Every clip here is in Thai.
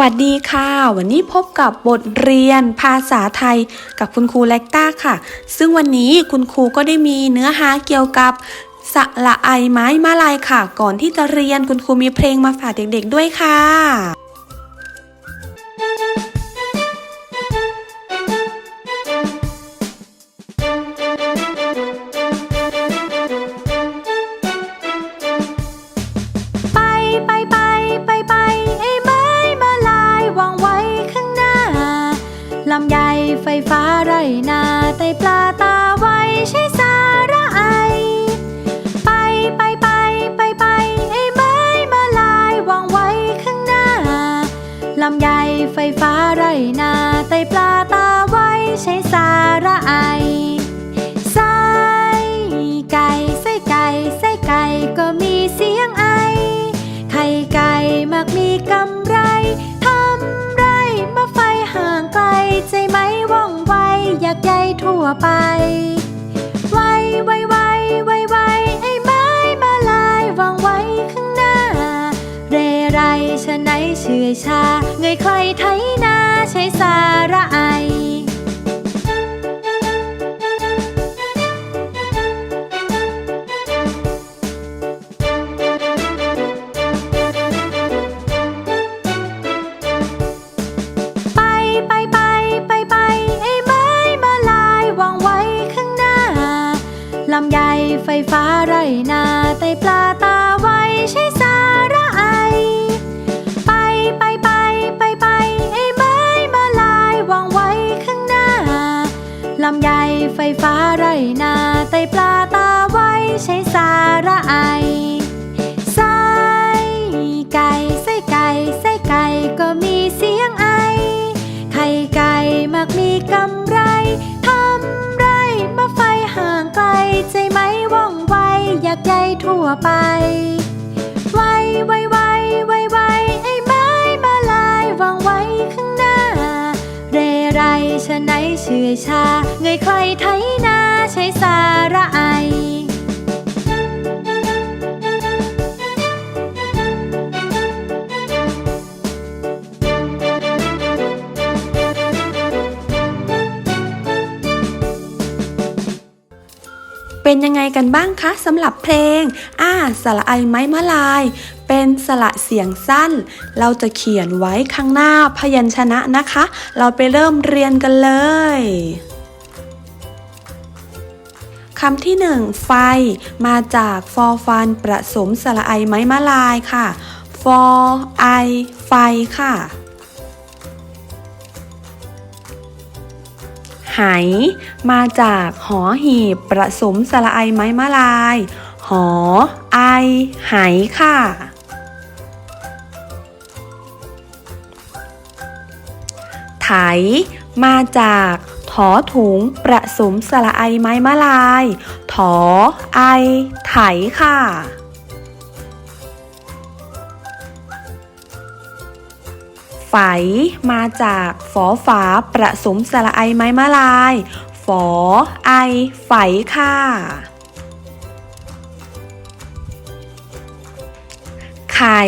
วัสดีค่ะ วันนี้พบกับบทเรียนภาษาไทยกับคุณครูเล็กต้าค่ะ ซึ่งวันนี้คุณครูก็ได้มีเนื้อหาเกี่ยวกับสละไอไม้มาลายค่ะ ก่อนที่จะเรียนคุณครูมีเพลงมาฝากเด็กๆด้วยค่ะ ไฟฟ้าไรนาไตปลาตาไว้ใช้สาระไอ ไปไปไปไปไปไอ้ไม้มาลายวางไว้ข้างหน้าลำไยไฟฟ้าไรนาไตปลาตาไว้ใช้สาระไอ ไป ไวไวไวไวไวไอ้ไม้มาลายวางไว้ข้างหน้า เรไรชะไหนเชื่อชา เงยใครไทยนาใช้สาระไอ ลำไยไฟฟ้าไรนาไตปลาตาไว้ใช้สาระไอ ไปไปไปไปไปไอ้ไม้มาลายวางไว้ข้างหน้า ลำไยไฟฟ้าไรนาไตปลาตาไว้ใช้สาระไอไส้ไก่ไส้ไก่ไส้ไก่ก็มี ไป ไวไวไวไวไวไอ้ไม้มาลายวางไว้ข้างหน้า เรไรชะไหนเชื่อชาเงยใครไเป็นยังไงกันบ้างคะสำหรับเพลง อ่าสระไอไม้มะลาย เป็นสระเสียงสั้น เราจะเขียนไว้ข้างหน้าพยัญชนะนะคะ เราไปเริ่มเรียนกันเลยคำที่หนึ่งไฟ มาจากฟอฟันประสมสระไอไม้มะลายค่ะฟอไอไฟค่ะ ไหมาจากหอหีบประสมสระไอไม้มะลาย หอ ไอ ไหค่ะ ไถ มาจากถอถุงประสมสระไอไม้มะลาย ถอ ไอ ไถค่ะ ไฝมาจากฝอฝาประสมสระไอไม้มะลาย ฝอไอไฝค่ะ ไข่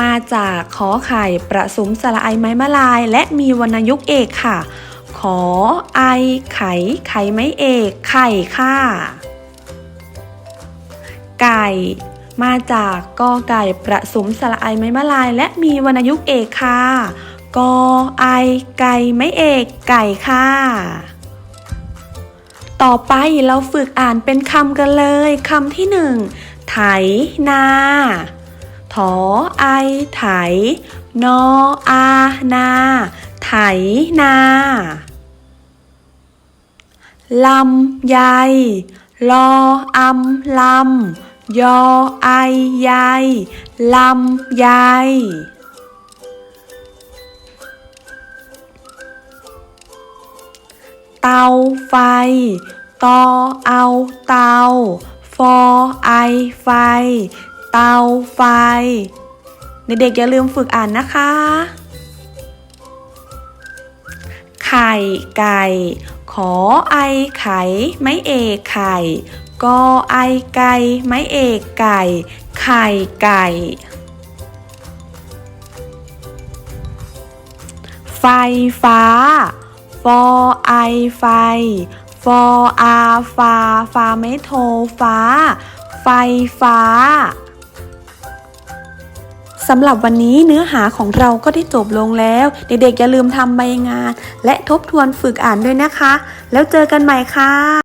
มาจากขอไข่ประสมสระไอไม้มะลาย และมีวรรณยุกต์เอกค่ะ ขอไอไข่ไข่ไม้เอก ไข่ค่ะ ไก่ มาจากกอไก่ประสมสระไอไม้มะลาย และมีวรรณยุกต์เอกค่ะกอไอไก่ไม้เอกไก่ค่ะ ต่อไปเราฝึกอ่านเป็นคำกันเลยคำที่หนึ่งไถนาถอไอไถ นออานา ไถนาลำไยลออำลำ ยอไอใยลำไยเตาไฟ ตอเอาเตา ฟอไอไฟ เตาไฟ เด็กๆอย่าลืมฝึกอ่านนะคะ ไข่ไก่ อไอไข่ไม่เอกไข่กอไอไก่ไม่เอกไก่ ไข่ไก่ ไฟฟ้า for I ไฟ for R ฟ้าฟ้าไม่โทรฟ้า ไฟฟ้า สำหรับวันนี้เนื้อหาของเราก็ได้จบลงแล้ว เด็กๆอย่าลืมทำใบงาน และทบทวนฝึกอ่านด้วยนะคะ แล้วเจอกันใหม่ค่ะ